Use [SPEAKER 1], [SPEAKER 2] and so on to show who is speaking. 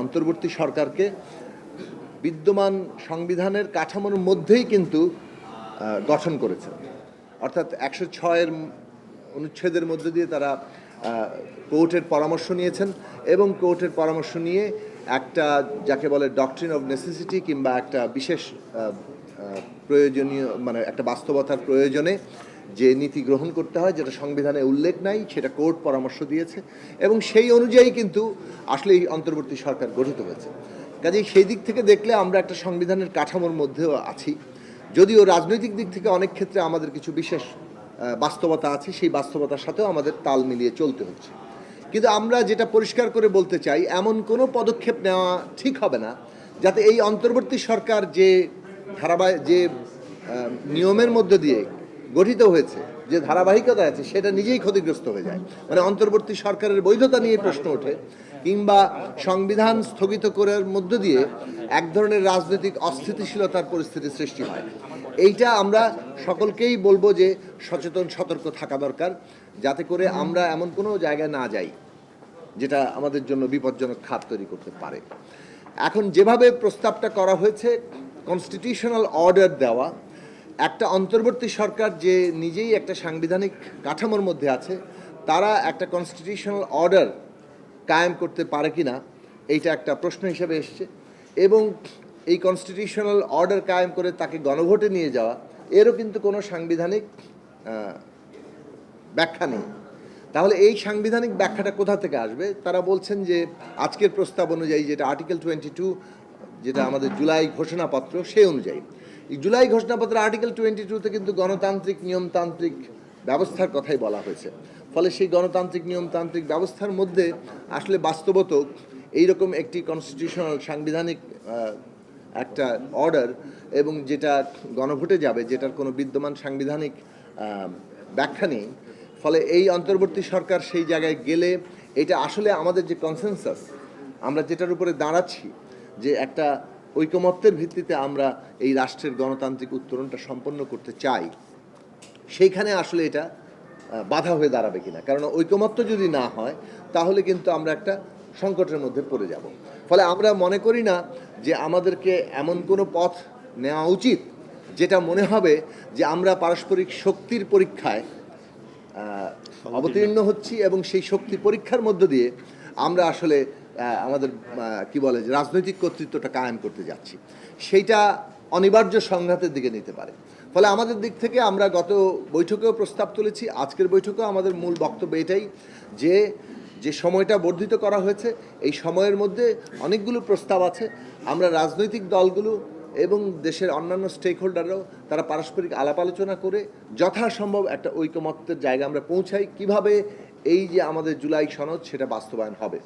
[SPEAKER 1] অন্তর্বর্তী সরকারকে বিদ্যমান সংবিধানের কাঠামোর মধ্যেই কিন্তু গঠন করেছেন অর্থাৎ একশো ছয়ের অনুচ্ছেদের মধ্য দিয়ে তারা কোর্টের পরামর্শ নিয়েছেন এবং কোর্টের পরামর্শ নিয়ে একটা যাকে বলে ডকট্রিন অফ নেসেসিটি কিংবা একটা বিশেষ প্রয়োজনীয় মানে একটা বাস্তবতার প্রয়োজনে যে নীতি গ্রহণ করতে হয়, যেটা সংবিধানে উল্লেখ নাই, সেটা কোর্ট পরামর্শ দিয়েছে, এবং সেই অনুযায়ী কিন্তু আসলে এই অন্তর্বর্তী সরকার গঠিত হয়েছে। কাজেই সেই দিক থেকে দেখলে আমরা একটা সংবিধানের কাঠামোর মধ্যেও আছি। যদিও রাজনৈতিক দিক থেকে অনেক ক্ষেত্রে আমাদের কিছু বিশেষ বাস্তবতা আছে, সেই বাস্তবতার সাথেও আমাদের তাল মিলিয়ে চলতে হচ্ছে। কিন্তু আমরা যেটা পরিষ্কার করে বলতে চাই, এমন কোনো পদক্ষেপ নেওয়া ঠিক হবে না, যাতে এই অন্তর্বর্তী সরকার যে ধারাবাহিক, যে নিয়মের মধ্য দিয়ে গঠিত হয়েছে, যে ধারাবাহিকতা আছে, সেটা নিজেই ক্ষতিগ্রস্ত হয়ে যায়। মানে অন্তর্বর্তী সরকারের বৈধতা নিয়ে প্রশ্ন ওঠে, কিংবা সংবিধান স্থগিত করার মধ্য দিয়ে এক ধরনের রাজনৈতিক অস্থিতিশীলতার পরিস্থিতি সৃষ্টি হয়। এইটা আমরা সকলকেই বলব যে সচেতন, সতর্ক থাকা দরকার, যাতে করে আমরা এমন কোনো জায়গায় না যাই, যেটা আমাদের জন্য বিপজ্জনক খাত তৈরি করতে পারে। এখন যেভাবে প্রস্তাবটা করা হয়েছে কনস্টিটিউশনাল অর্ডার দেওয়া একটা অন্তর্বর্তী সরকার যে নিজেই একটা সাংবিধানিক কাঠামোর মধ্যে আছে, তারা একটা কনস্টিটিউশনাল অর্ডার কায়েম করতে পারে কি না এইটা একটা প্রশ্ন হিসেবে এসছে। এবং এই কনস্টিটিউশনাল অর্ডার কায়েম করে তাকে গণভোটে নিয়ে যাওয়া, এরও কিন্তু কোনো সাংবিধানিক ব্যাখ্যা নেই। তাহলে এই সাংবিধানিক ব্যাখ্যাটা কোথা থেকে আসবে? তারা বলছেন যে আজকের প্রস্তাব অনুযায়ী যেটা আর্টিকেল টোয়েন্টি টু যেটা আমাদের জুলাই ঘোষণাপত্র, সেই অনুযায়ী। জুলাই ঘোষণাপত্র আর্টিকেল টোয়েন্টি টুতে কিন্তু গণতান্ত্রিক নিয়মতান্ত্রিক ব্যবস্থার কথাই বলা হয়েছে। ফলে সেই গণতান্ত্রিক নিয়মতান্ত্রিক ব্যবস্থার মধ্যে আসলে বাস্তবত এইরকম একটি কনস্টিটিউশনাল সাংবিধানিক একটা অর্ডার এবং যেটা গণভোটে যাবে, যেটার কোনো বিদ্যমান সাংবিধানিক ব্যাখ্যা নেই। ফলে এই অন্তর্বর্তী সরকার সেই জায়গায় গেলে এটা আসলে আমাদের যে কনসেনসাস আমরা যেটার উপরে দাঁড়াচ্ছি, যে একটা ঐকমত্যের ভিত্তিতে আমরা এই রাষ্ট্রের গণতান্ত্রিক উত্তরণটা সম্পন্ন করতে চাই সেইখানে আসলে এটা বাধা হয়ে দাঁড়াবে কিনা? কারণ ঐকমত্য যদি না হয় তাহলে কিন্তু আমরা একটা সংকটের মধ্যে পড়ে যাব। ফলে আমরা মনে করি না যে আমাদেরকে এমন কোনো পথ নেওয়া উচিত যেটা মনে হবে যে আমরা পারস্পরিক শক্তির পরীক্ষায় অবতীর্ণ হচ্ছি এবং সেই শক্তি পরীক্ষার মধ্য দিয়ে আমরা আসলে আমাদের কি বলে, যে রাজনৈতিক কর্তৃত্বটা কায়েম করতে যাচ্ছি, সেইটা অনিবার্য সংঘাতের দিকে নিতে পারে। ফলে আমাদের দিক থেকে আমরা গত বৈঠকেও প্রস্তাব তুলেছি, আজকের বৈঠকেও আমাদের মূল বক্তব্য এটাই যে যে সময়টা বর্ধিত করা হয়েছে, এই সময়ের মধ্যে অনেকগুলো প্রস্তাব আছে। আমরা রাজনৈতিক দলগুলো এবং দেশের অন্যান্য স্টেক হোল্ডাররাও তারা পারস্পরিক আলাপ আলোচনা করে যথাসম্ভব একটা ঐকমত্যের জায়গা আমরা পৌঁছাই। কীভাবে এই যে আমাদের জুলাই সনদ, সেটা বাস্তবায়ন হবে?